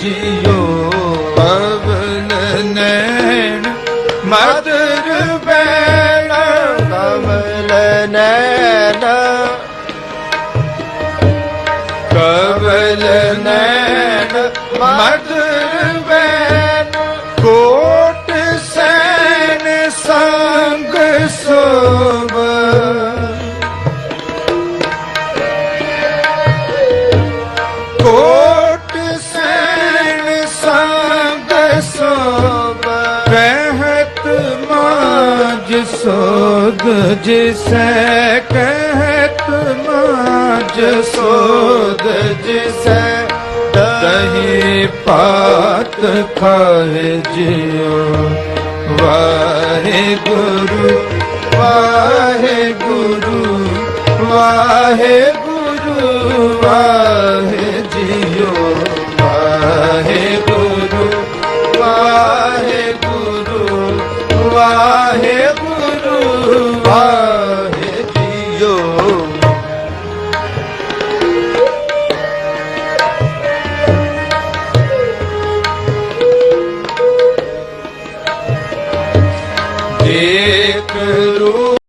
ਜਿਉ ਪਵਨ ਨੈਣ ਮਦਰ ਬੈਣ ਕਮਲ ਨੈਣ। ਕਮਲ ਨੈਣ ਮਦਰ ਮਾਜ ਸੋਗ ਜਿਸੈ ਕਹਿਤ ਮਾਜ ਸੋਗ ਜਿਸੈ ਕਹੀ ਪਾਤ ਖਾਏ ਜਿਉ। ਵਾਹਿਗੁਰੂ ਵਾਹਿਗੁਰੂ ਵਾਹਿਗੁਰੂ। ਵਾਹੇ ਜੀਓ ਦੇਖ ਰੂ